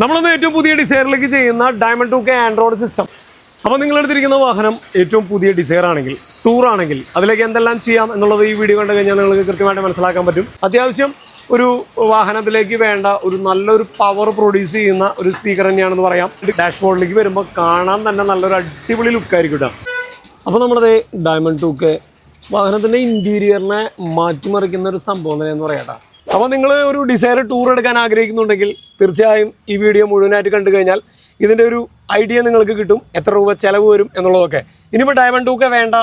നമ്മളൊന്ന് ഏറ്റവും പുതിയ ഡിസൈറിലേക്ക് ചെയ്യുന്ന diamond two K Android system അപ്പോൾ നിങ്ങളെടുത്തിരിക്കുന്ന വാഹനം ഏറ്റവും പുതിയ ഡിസൈർ ആണെങ്കിൽ ടൂർ ആണെങ്കിൽ അതിലേക്ക് എന്തെല്ലാം ചെയ്യാം എന്നുള്ളത് ഈ വീഡിയോ കണ്ടു കഴിഞ്ഞാൽ നിങ്ങൾക്ക് കൃത്യമായിട്ട് മനസ്സിലാക്കാൻ പറ്റും. അത്യാവശ്യം ഒരു വാഹനത്തിലേക്ക് വേണ്ട ഒരു നല്ലൊരു പവർ പ്രൊഡ്യൂസ് ചെയ്യുന്ന ഒരു സ്പീക്കർ തന്നെയാണെന്ന് പറയാം. ഡാഷ്ബോർഡിലേക്ക് വരുമ്പോൾ കാണാൻ തന്നെ നല്ലൊരു അടിപൊളി ലുക്കായിരിക്കും കേട്ടോ. അപ്പോൾ നമ്മളത് ഡയമണ്ട് ടു കെ വാഹനത്തിന്റെ ഇന്റീരിയറിനെ മാറ്റിമറിക്കുന്ന ഒരു സംഭവം തന്നെയെന്ന് പറയാം അപ്പോൾ നിങ്ങൾ ഒരു ഡിസൈർ ടൂർ എടുക്കാൻ ആഗ്രഹിക്കുന്നുണ്ടെങ്കിൽ തീർച്ചയായും ഈ വീഡിയോ മുഴുവനായിട്ട് കണ്ടു കഴിഞ്ഞാൽ ഇതിന്റെ ഒരു ഐഡിയ നിങ്ങൾക്ക് കിട്ടും. എത്ര രൂപ ചിലവ് വരും എന്നുള്ളതൊക്കെ. ഇനിയിപ്പോൾ ഡയമണ്ട് ടൂക്കെ വേണ്ട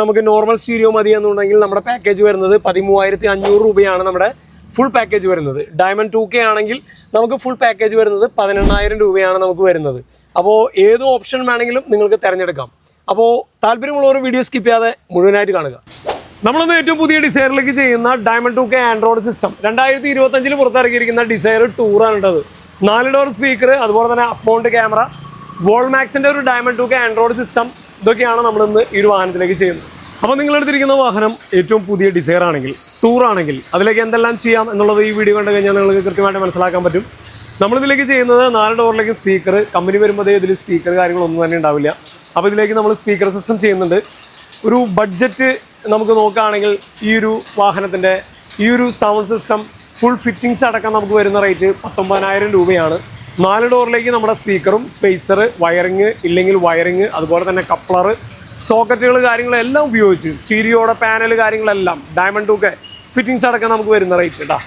നമുക്ക് നോർമൽ സ്റ്റീരിയോ മതി എന്നുണ്ടെങ്കിൽ നമ്മുടെ പാക്കേജ് വരുന്നത് പതിമൂവായിരത്തി അഞ്ഞൂറ് രൂപയാണ് നമ്മുടെ ഫുൾ പാക്കേജ് വരുന്നത്. ഡയമണ്ട് ടു കെ ആണെങ്കിൽ നമുക്ക് ഫുൾ പാക്കേജ് വരുന്നത് പതിനെണ്ണായിരം രൂപയാണ് നമുക്ക് വരുന്നത്. അപ്പോൾ ഏത് ഓപ്ഷൻ വേണമെങ്കിലും നിങ്ങൾക്ക് തിരഞ്ഞെടുക്കാം. അപ്പോൾ താല്പര്യമുള്ളവർ വീഡിയോ സ്കിപ്പ് ചെയ്യാതെ മുഴുവനായിട്ട് കാണുക. നമ്മളൊന്ന് ഏറ്റവും പുതിയ ഡിസൈറിലേക്ക് ചെയ്യുന്ന diamond two K Android system രണ്ടായിരത്തി ഇരുപത്തഞ്ചിൽ പുറത്തിറക്കിയിരിക്കുന്ന ഡിസൈർ ടൂറാണ് ഉള്ളത് നാല് ഡോർ സ്പീക്കർ അതുപോലെ തന്നെ അപ്പൗണ്ട് ക്യാമറ വോൾമാക്സിന്റെ ഒരു diamond two K Android system ഇതൊക്കെയാണ് നമ്മളിന്ന് ഈ ഒരു വാഹനത്തിലേക്ക് ചെയ്യുന്നത്. അപ്പോൾ നിങ്ങൾ എടുത്തിരിക്കുന്ന വാഹനം ഏറ്റവും പുതിയ ഡിസൈർ ആണെങ്കിൽ ടൂർ ആണെങ്കിൽ അതിലേക്ക് എന്തെല്ലാം ചെയ്യാം എന്നുള്ളത് ഈ വീഡിയോ കണ്ടു കഴിഞ്ഞാൽ നിങ്ങൾക്ക് കൃത്യമായിട്ട് മനസ്സിലാക്കാൻ പറ്റും. നമ്മളിതിലേക്ക് ചെയ്യുന്നത് നാല് ഡോറിലേക്ക് സ്പീക്കർ കമ്പനി വരുമ്പോൾ ഇതിൽ സ്പീക്കർ കാര്യങ്ങളൊന്നും തന്നെ ഉണ്ടാവില്ല. അപ്പോൾ ഇതിലേക്ക് നമ്മൾ സ്പീക്കർ സിസ്റ്റം ചെയ്യുന്നുണ്ട്. ഒരു ബഡ്ജറ്റ് നമുക്ക് നോക്കുകയാണെങ്കിൽ ഈ ഒരു വാഹനത്തിന്റെ ഈ ഒരു സൗണ്ട് സിസ്റ്റം ഫുൾ ഫിറ്റിങ്സ് അടക്കം നമുക്ക് വരുന്ന റേറ്റ് പത്തൊമ്പതിനായിരം രൂപയാണ്. നാല് ഡോറിലേക്ക് നമ്മുടെ സ്പീക്കറും സ്പേസർ വയറിങ് ഇല്ലെങ്കിൽ വയറിങ് അതുപോലെ തന്നെ കപ്ലർ സോക്കറ്റുകൾ കാര്യങ്ങളെല്ലാം ഉപയോഗിച്ച് സ്റ്റീരിയോയുടെ പാനൽ കാര്യങ്ങളെല്ലാം ഡയമണ്ട് ഒക്കെ ഫിറ്റിങ്സ് അടക്കം നമുക്ക് വരുന്ന റേറ്റ് കേട്ടോ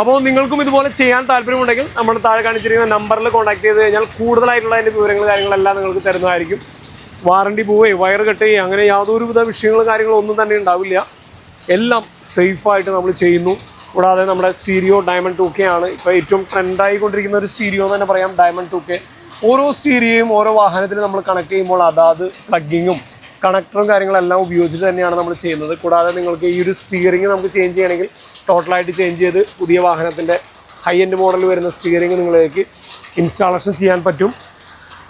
അപ്പോൾ നിങ്ങൾക്കും ഇതുപോലെ ചെയ്യാൻ താല്പര്യമുണ്ടെങ്കിൽ നമ്മുടെ താഴെ കാണിച്ചിരിക്കുന്ന നമ്പറിൽ കോൺടാക്ട് ചെയ്ത് കഴിഞ്ഞാൽ കൂടുതലായിട്ടുള്ള അതിന്റെ വിവരങ്ങൾ കാര്യങ്ങളെല്ലാം നിങ്ങൾക്ക് തരുന്നതായിരിക്കും. വാറണ്ടി പോവുകയും വയർ കട്ട് ചെയ്യുക അങ്ങനെ യാതൊരുവിധ വിഷയങ്ങളും കാര്യങ്ങളും ഒന്നും തന്നെ ഉണ്ടാവില്ല. എല്ലാം സേഫായിട്ട് നമ്മൾ ചെയ്യുന്നു. കൂടാതെ നമ്മുടെ സ്റ്റീരിയോ ഡയമണ്ട് ടു ആണ് ഇപ്പോൾ ഏറ്റവും ട്രെൻഡായിക്കൊണ്ടിരിക്കുന്ന ഒരു സ്റ്റീരിയോ എന്ന് തന്നെ പറയാം ഡയമണ്ട് ടു ഓരോ സ്റ്റീരിയോയും ഓരോ വാഹനത്തിന് നമ്മൾ കണക്ട് ചെയ്യുമ്പോൾ അതാത് പ്ലഗിങ്ങും കണക്ടറും കാര്യങ്ങളെല്ലാം ഉപയോഗിച്ചിട്ട് തന്നെയാണ് നമ്മൾ ചെയ്യുന്നത്. കൂടാതെ നിങ്ങൾക്ക് ഈ ഒരു സ്റ്റിയറിംഗ് നമുക്ക് ചേഞ്ച് ചെയ്യണമെങ്കിൽ ടോട്ടലായിട്ട് ചേഞ്ച് ചെയ്ത് പുതിയ വാഹനത്തിന്റെ ഹൈ എൻഡ് മോഡൽ വരുന്ന സ്റ്റിയറിംഗ് നിങ്ങളിലേക്ക് ഇൻസ്റ്റാളേഷൻ ചെയ്യാൻ പറ്റും.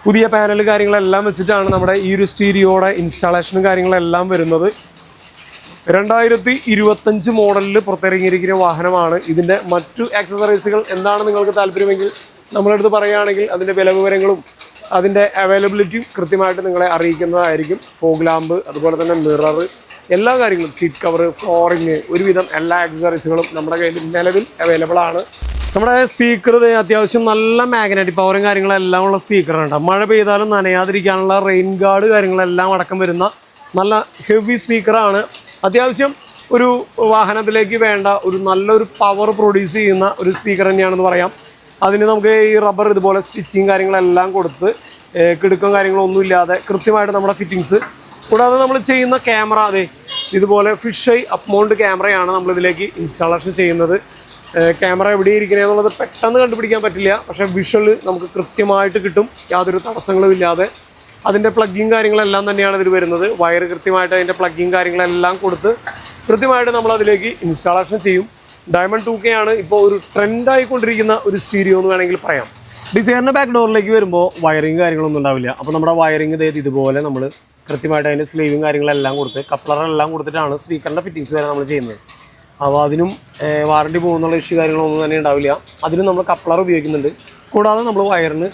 പുതിയ പാനൽ കാര്യങ്ങളെല്ലാം വെച്ചിട്ടാണ് നമ്മുടെ ഈ ഒരു സ്റ്റീരിയോയുടെ ഇൻസ്റ്റാളേഷനും കാര്യങ്ങളെല്ലാം വരുന്നത്. രണ്ടായിരത്തി ഇരുപത്തഞ്ച് മോഡലിൽ പുറത്തിറങ്ങിയിരിക്കുന്ന വാഹനമാണ്. ഇതിന്റെ മറ്റു ആക്സസറീസുകൾ എന്താണ് നിങ്ങൾക്ക് താല്പര്യമെങ്കിൽ നമ്മളെടുത്ത് പറയുകയാണെങ്കിൽ അതിന്റെ വില വിവരങ്ങളും അതിന്റെ അവൈലബിലിറ്റിയും കൃത്യമായിട്ട് നിങ്ങളെ അറിയിക്കുന്നതായിരിക്കും. ഫോഗ് ലാമ്പ് അതുപോലെ തന്നെ മിറർ എല്ലാ കാര്യങ്ങളും സീറ്റ് കവർ ഫ്ലോറിങ് ഒരുവിധം എല്ലാ ആക്സസറീസുകളും നമ്മുടെ കയ്യിൽ നിലവിൽ അവൈലബിൾ ആണ്. നമ്മുടെ സ്പീക്കർ അത്യാവശ്യം നല്ല മാഗ്നറ്റിക് പവറും കാര്യങ്ങളെല്ലാം ഉള്ള സ്പീക്കറാണ് മഴ പെയ്താലും നനയാതിരിക്കാനുള്ള റെയിൻ ഗാർഡ് കാര്യങ്ങളെല്ലാം അടക്കം വരുന്ന നല്ല ഹെവി സ്പീക്കറാണ് അത്യാവശ്യം ഒരു വാഹനത്തിലേക്ക് വേണ്ട ഒരു നല്ലൊരു പവർ പ്രൊഡ്യൂസ് ചെയ്യുന്ന ഒരു സ്പീക്കർ തന്നെയാണെന്ന് പറയാം. അതിന് നമുക്ക് ഈ റബ്ബർ ഇതുപോലെ സ്റ്റിച്ചിങ് കാര്യങ്ങളെല്ലാം കൊടുത്ത് കിടുക്കും കിടുക്കം കാര്യങ്ങളൊന്നും ഇല്ലാതെ കൃത്യമായിട്ട് നമ്മുടെ ഫിറ്റിങ്സ് കൂടാതെ നമ്മൾ ചെയ്യുന്ന ക്യാമറ അതെ ഇതുപോലെ ഫിഷ് ഐ അപ്മൗണ്ട് ക്യാമറയാണ് നമ്മളിതിലേക്ക് ഇൻസ്റ്റാളേഷൻ ചെയ്യുന്നത്. ക്യാമറ എവിടെ ഇരിക്കുന്നത് എന്നുള്ളത് പെട്ടെന്ന് കണ്ടുപിടിക്കാൻ പറ്റില്ല. പക്ഷേ വിഷ്വൽ നമുക്ക് കൃത്യമായിട്ട് കിട്ടും. യാതൊരു തടസ്സങ്ങളും ഇല്ലാതെ. അതിന്റെ പ്ലഗിങ് കാര്യങ്ങളെല്ലാം തന്നെയാണ് ഇതിൽ വരുന്നത്. വയർ കൃത്യമായിട്ട് അതിന്റെ പ്ലഗ്ഗിങ് കാര്യങ്ങളെല്ലാം കൊടുത്ത് കൃത്യമായിട്ട് നമ്മൾ അതിലേക്ക് ഇൻസ്റ്റാളേഷൻ ചെയ്യും. ഡയമണ്ട് ടു കെ ആണ് ഇപ്പോൾ ഒരു ട്രെൻഡായിക്കൊണ്ടിരിക്കുന്ന ഒരു സ്റ്റീരിയോ എന്ന് വേണമെങ്കിൽ പറയാം. ഡിസൈറിന്റെ ബാക്ക് ഡോറിലേക്ക് വരുമ്പോൾ വയറിങ് കാര്യങ്ങളൊന്നും ഉണ്ടാവില്ല. അപ്പോൾ നമ്മുടെ വയറിങ് ഇതേത് ഇതുപോലെ നമ്മൾ കൃത്യമായിട്ട് അതിന്റെ സ്ലീവും കാര്യങ്ങളെല്ലാം കൊടുത്ത് കപ്ലറെല്ലാം കൊടുത്തിട്ടാണ് സ്പീക്കറിന്റെ ഫിറ്റിങ്സ് വരെ നമ്മൾ ചെയ്യുന്നത്. അപ്പോൾ അതിനും വാറണ്ടി പോകുന്നുള്ള ഇഷ്യൂ കാര്യങ്ങളൊന്നും തന്നെ ഉണ്ടാവില്ല. അതിനും നമ്മൾ കപ്ലർ ഉപയോഗിക്കുന്നുണ്ട്. കൂടാതെ നമ്മൾ വയറിന്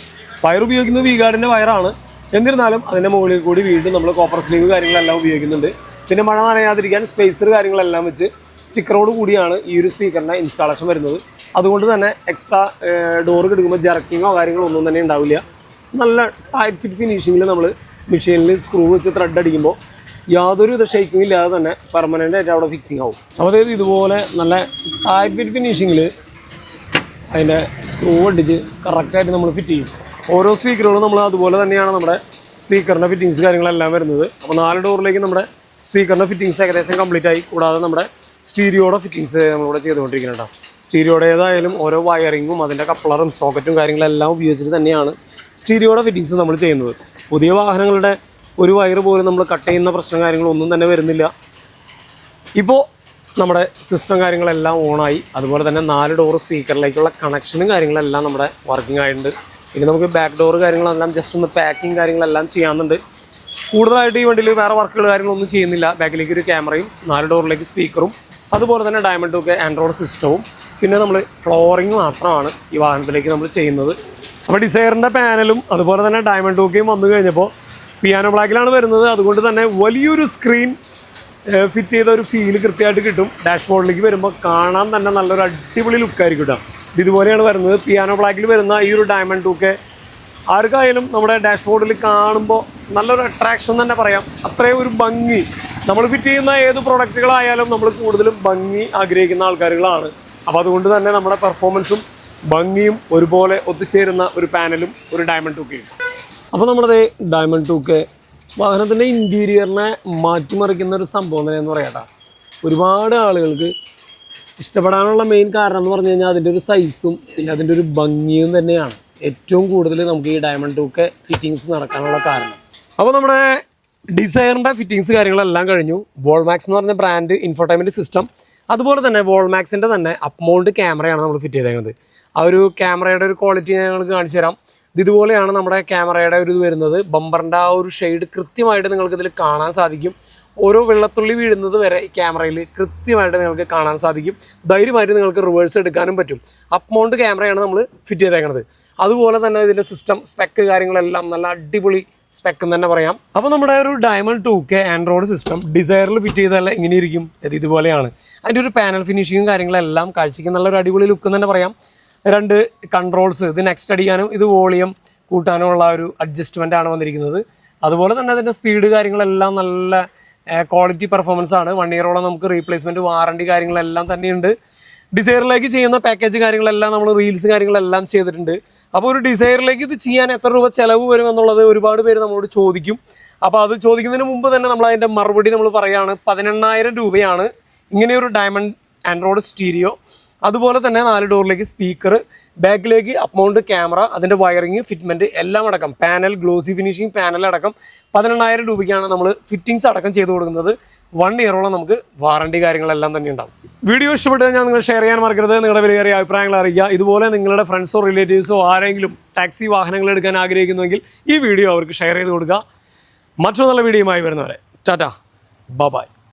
വയർ ഉപയോഗിക്കുന്നത് വി ഗാർഡിന്റെ വയറാണ്. എന്നിരുന്നാലും അതിന്റെ മുകളിൽ കൂടി വീണ്ടും നമ്മൾ കോപ്പർ സ്ലീവ് കാര്യങ്ങളെല്ലാം ഉപയോഗിക്കുന്നുണ്ട്. പിന്നെ മഴ നനയാതിരിക്കാൻ സ്പേസർ കാര്യങ്ങളെല്ലാം വെച്ച് സ്റ്റിക്കറോട് കൂടിയാണ് ഈ ഒരു സ്പീക്കറിന്റെ ഇൻസ്റ്റാളേഷൻ വരുന്നത്. അതുകൊണ്ട് തന്നെ എക്സ്ട്രാ ഡോർ കിടക്കുമ്പോൾ ജർക്കിങ്ങോ കാര്യങ്ങളോ ഒന്നും തന്നെ ഉണ്ടാവില്ല. നല്ല ടൈറ്റ് ഫിറ്റ് ഫിനിഷിങ്ങിൽ നമ്മൾ മെഷീനിൽ സ്ക്രൂ വെച്ച് ത്രെഡ് അടിക്കുമ്പോൾ യാതൊരു ഷേക്കിംഗ് ഇല്ലാതെ തന്നെ പെർമനന്റ് ആയിട്ട് അവിടെ ഫിക്സിങ് ആവും. അതായത് ഇതുപോലെ നല്ല ടാപ്പിൽ ഫിനിഷിങ്ങിൽ അതിന്റെ സ്ക്രൂ അടിച്ച് കറക്റ്റായിട്ട് നമ്മൾ ഫിറ്റ് ചെയ്യും. ഓരോ സ്പീക്കറുകളും നമ്മൾ അതുപോലെ തന്നെയാണ് നമ്മുടെ സ്പീക്കറിന്റെ ഫിറ്റിങ്സ് കാര്യങ്ങളെല്ലാം വരുന്നത്. അപ്പോൾ നാല് ഡോറിലേക്ക് നമ്മുടെ സ്പീക്കറിന്റെ ഫിറ്റിങ്സ് ഏകദേശം കംപ്ലീറ്റ് ആയി. കൂടാതെ നമ്മുടെ സ്റ്റീരിയോയുടെ ഫിറ്റിങ്സ് നമ്മളിവിടെ ചെയ്തുകൊണ്ടിരിക്കുന്നുണ്ട് സ്റ്റീരിയോയുടേതായാലും ഓരോ വയറിങ്ങും അതിന്റെ കപ്ലറും സോക്കറ്റും കാര്യങ്ങളെല്ലാം ഉപയോഗിച്ചിട്ട് തന്നെയാണ് സ്റ്റീരിയോയുടെ ഫിറ്റിങ്സ് നമ്മൾ ചെയ്യുന്നത്. പുതിയ വാഹനങ്ങളുടെ ഒരു വയർ പോലും നമ്മൾ കട്ട് ചെയ്യുന്ന പ്രശ്നം കാര്യങ്ങളൊന്നും തന്നെ വരുന്നില്ല. ഇപ്പോൾ നമ്മുടെ സിസ്റ്റം കാര്യങ്ങളെല്ലാം ഓണായി അതുപോലെ തന്നെ നാല് ഡോർ സ്പീക്കറിലേക്കുള്ള കണക്ഷനും കാര്യങ്ങളെല്ലാം നമ്മുടെ വർക്കിംഗ് ആയിട്ടുണ്ട്. ഇനി നമുക്ക് ബാക്ക് ഡോർ കാര്യങ്ങളെല്ലാം ജസ്റ്റ് ഒന്ന് പാക്കിങ് കാര്യങ്ങളെല്ലാം ചെയ്യാമെന്നുണ്ട് കൂടുതലായിട്ട് ഈ വണ്ടിയിൽ വേറെ വർക്കുകൾ കാര്യങ്ങളൊന്നും ചെയ്യുന്നില്ല. ബാക്കിലേക്ക് ഒരു ക്യാമറയും നാല് ഡോറിലേക്ക് സ്പീക്കറും അതുപോലെ തന്നെ ഡയമണ്ട് ഒക്കെ ആൻഡ്രോയിഡ് സിസ്റ്റവും പിന്നെ നമ്മൾ ഫ്ലോറിങ് മാത്രമാണ് ഈ വാഹനത്തിലേക്ക് നമ്മൾ ചെയ്യുന്നത്. അപ്പോൾ ഡിസൈറിന്റെ പാനലും അതുപോലെ തന്നെ ഡയമണ്ട് ടൂക്കയും വന്നു കഴിഞ്ഞപ്പോൾ പിയാനോ ബ്ലാക്കിലാണ് വരുന്നത്. അതുകൊണ്ട് തന്നെ വലിയൊരു സ്ക്രീൻ ഫിറ്റ് ചെയ്ത ഒരു ഫീൽ കൃത്യമായിട്ട് കിട്ടും. ഡാഷ്ബോർഡിലേക്ക് വരുമ്പോൾ കാണാൻ തന്നെ നല്ലൊരു അടിപൊളി ലുക്കായിരിക്കും കേട്ടോ ഇത് ഇതുപോലെയാണ് വരുന്നത്. പിയാനോ ബ്ലാക്കിൽ വരുന്ന ഈ ഒരു ഡയമണ്ട് ടൂക്കെ ആർക്കായാലും നമ്മുടെ ഡാഷ്ബോർഡിൽ കാണുമ്പോൾ നല്ലൊരു അട്രാക്ഷൻ തന്നെ പറയാം. അത്രയും ഒരു ഭംഗി. നമ്മൾ ഫിറ്റ് ചെയ്യുന്ന ഏത് പ്രൊഡക്റ്റുകളായാലും നമ്മൾ കൂടുതലും ഭംഗി ആഗ്രഹിക്കുന്ന ആൾക്കാരുകളാണ്. അപ്പോൾ അതുകൊണ്ട് തന്നെ നമ്മുടെ പെർഫോമൻസും ഭംഗിയും ഒരുപോലെ ഒത്തുചേരുന്ന ഒരു പാനലും ഒരു ഡയമണ്ട് ടൂക്കയും അപ്പോൾ നമ്മുടെ ഡയമണ്ട് ടൂക്കെ വാഹനത്തിന്റെ ഇന്റീരിയറിനെ മാറ്റിമറിക്കുന്ന ഒരു സംഭവം തന്നെ എന്ന് പറയാട്ടാ ഒരുപാട് ആളുകൾക്ക് ഇഷ്ടപ്പെടാനുള്ള മെയിൻ കാരണം എന്ന് പറഞ്ഞു കഴിഞ്ഞാൽ അതിന്റെ ഒരു സൈസും പിന്നെ അതിന്റെ ഒരു ഭംഗിയും തന്നെയാണ് ഏറ്റവും കൂടുതൽ നമുക്ക് ഈ ഡയമണ്ട് ടൂക്ക് ഫിറ്റിങ്സ് നടക്കാനുള്ള കാരണം. അപ്പോൾ നമ്മുടെ ഡിസൈറിന്റെ ഫിറ്റിങ്സ് കാര്യങ്ങളെല്ലാം കഴിഞ്ഞു. വോൾമാക്സ് എന്ന് പറഞ്ഞ ബ്രാൻഡ് ഇൻഫോർടൈൻമെന്റ് സിസ്റ്റം അതുപോലെ തന്നെ വോൾമാക്സിന്റെ തന്നെ അപ്മൗണ്ട് ക്യാമറയാണ് നമ്മൾ ഫിറ്റ് ചെയ്തേക്കുന്നത്. ആ ഒരു ക്യാമറയുടെ ഒരു ക്വാളിറ്റി ഞങ്ങൾക്ക് കാണിച്ചു തരാം ഇത് ഇതുപോലെയാണ് നമ്മുടെ ക്യാമറയുടെ ഒരു ഇത് വരുന്നത്. ബമ്പറിന്റെ ആ ഒരു ഷെയ്ഡ് കൃത്യമായിട്ട് നിങ്ങൾക്ക് ഇതിൽ കാണാൻ സാധിക്കും. ഓരോ വെള്ളത്തുള്ളി വീഴുന്നത് വരെ ക്യാമറയിൽ കൃത്യമായിട്ട് നിങ്ങൾക്ക് കാണാൻ സാധിക്കും. ധൈര്യമായിട്ട് നിങ്ങൾക്ക് റിവേഴ്സ് എടുക്കാനും പറ്റും. അപ്പ് മൗണ്ട് ക്യാമറയാണ് നമ്മൾ ഫിറ്റ് ചെയ്തേക്കുന്നത് അതുപോലെ തന്നെ ഇതിന്റെ സിസ്റ്റം സ്പെക്ക് കാര്യങ്ങളെല്ലാം നല്ല അടിപൊളി സ്പെക്ക് എന്ന് തന്നെ പറയാം. അപ്പോൾ നമ്മുടെ ഒരു diamond two K Android system ഡിസൈറിൽ fit ചെയ്താൽ എങ്ങനെ ഇരിക്കും? ഇത് ഇതുപോലെയാണ്. അതിന്റെ ഒരു പാനൽ ഫിനിഷിങ്ങും കാര്യങ്ങളെല്ലാം കാഴ്ചയ്ക്ക് നല്ലൊരു അടിപൊളി ലുക്ക് തന്നെ പറയാം. രണ്ട് കൺട്രോൾസ് ഇത് നെക്സ്റ്റ് അടിക്കാനും ഇത് വോളിയം കൂട്ടാനും ഉള്ള ഒരു അഡ്ജസ്റ്റ്മെന്റ് ആണ് വന്നിരിക്കുന്നത്. അതുപോലെ തന്നെ അതിന്റെ സ്പീഡ് കാര്യങ്ങളെല്ലാം നല്ല ക്വാളിറ്റി പെർഫോമൻസ് ആണ്. വൺ ഇയറോളം നമുക്ക് റീപ്ലേസ്മെന്റ് വാറണ്ടി കാര്യങ്ങളെല്ലാം തന്നെയുണ്ട്. ഡിസൈറിലേക്ക് ചെയ്യുന്ന പാക്കേജ് കാര്യങ്ങളെല്ലാം നമ്മൾ റീൽസ് കാര്യങ്ങളെല്ലാം ചെയ്തിട്ടുണ്ട്. അപ്പോൾ ഒരു ഡിസൈറിലേക്ക് ഇത് ചെയ്യാൻ എത്ര രൂപ ചിലവ് വരും എന്നുള്ളത് ഒരുപാട് പേര് നമ്മളോട് ചോദിക്കും. അപ്പോൾ അത് ചോദിക്കുന്നതിന് മുമ്പ് തന്നെ നമ്മൾ അതിന്റെ മറുപടി നമ്മൾ പറയുകയാണ് പതിനെണ്ണായിരം രൂപയാണ്. ഇങ്ങനെയൊരു ഡയമണ്ട് ആൻഡ്രോയിഡ് സ്റ്റീരിയോ അതുപോലെ തന്നെ നാല് ഡോറിലേക്ക് സ്പീക്കർ ബാക്കിലേക്ക് അപ്മൗണ്ട് ക്യാമറ അതിന്റെ വയറിങ് ഫിറ്റ്മെന്റ് എല്ലാം അടക്കം പാനൽ ഗ്ലോസി ഫിനിഷിംഗ് പാനൽ അടക്കം പതിനെണ്ണായിരം രൂപയ്ക്കാണ് നമ്മൾ ഫിറ്റിങ്സ് അടക്കം ചെയ്ത് കൊടുക്കുന്നത്. വൺ ഇയറോളം നമുക്ക് വാറണ്ടി കാര്യങ്ങളെല്ലാം തന്നെ ഉണ്ടാവും. വീഡിയോ ഇഷ്ടപ്പെട്ട് ഞാൻ നിങ്ങൾ ഷെയർ ചെയ്യാൻ മറക്കരുത്. നിങ്ങളുടെ വിലയേറിയ അഭിപ്രായങ്ങൾ അറിയിക്കുക ഇതുപോലെ നിങ്ങളുടെ ഫ്രണ്ട്സോ റിലേറ്റീവ്സോ ആരെങ്കിലും ടാക്സി വാഹനങ്ങൾ എടുക്കാൻ ആഗ്രഹിക്കുന്നുവെങ്കിൽ ഈ വീഡിയോ അവർക്ക് ഷെയർ ചെയ്ത് കൊടുക്കുക. മറ്റൊരു നല്ല വീഡിയോയുമായി വരുന്നവരെ. ടാറ്റ ബൈ